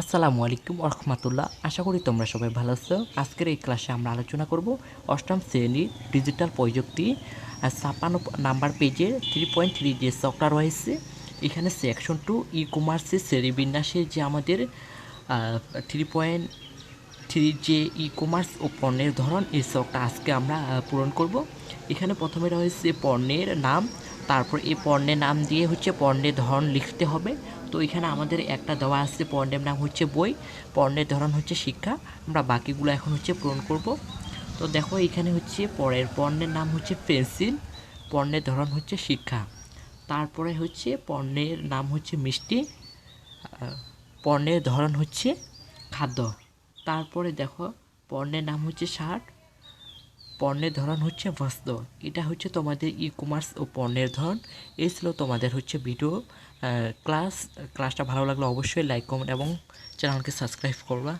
আসসালামু আলাইকুম রহমতুল্লাহ। আশা করি তোমরা সবাই ভালো আছো। আজকের এই ক্লাসে আমরা আলোচনা করব অষ্টম শ্রেণির ডিজিটাল প্রযুক্তি ছাপ্পান্ন নাম্বার পেজে থ্রি পয়েন্ট থ্রি যে চকটা রয়েছে, এখানে সেকশন টু ই কমার্সের শ্রেণীবিন্যাসের যে আমাদের থ্রি পয়েন্ট থ্রি যে ই কমার্স ও পণ্যের ধরন, এই চকটা আজকে আমরা পূরণ করব। এখানে প্রথমে রয়েছে পণ্যের নাম তারপর এই পণ্যের নাম দিয়ে হচ্ছে পণ্যের ধরন লিখতে হবে। তো এখানে আমাদের একটা দেওয়া আছে পণ্যের নাম হচ্ছে বই, পণ্যের ধরন হচ্ছে শিক্ষা। আমরা বাকিগুলো এখন হচ্ছে পূরণ করব। তো দেখো এখানে হচ্ছে পরের পণ্যের নাম হচ্ছে পেন্সিল, পণ্যের ধরন হচ্ছে শিক্ষা। তারপরে হচ্ছে পণ্যের নাম হচ্ছে মিষ্টি, পণ্যের ধরন হচ্ছে খাদ্য। তারপরে দেখো পণ্যের নাম হচ্ছে শার্ট পণ্যের ধরন হচ্ছে বস্ত্র এটা হচ্ছে তোমাদের ই কমার্স ও পণ্যের ধরন। এই ছিল তোমাদের হচ্ছে ভিডিও ক্লাস ক্লাসটা ভালো লাগলে অবশ্যই লাইক কমেন্ট এবং চ্যানেলকে সাবস্ক্রাইব করবা।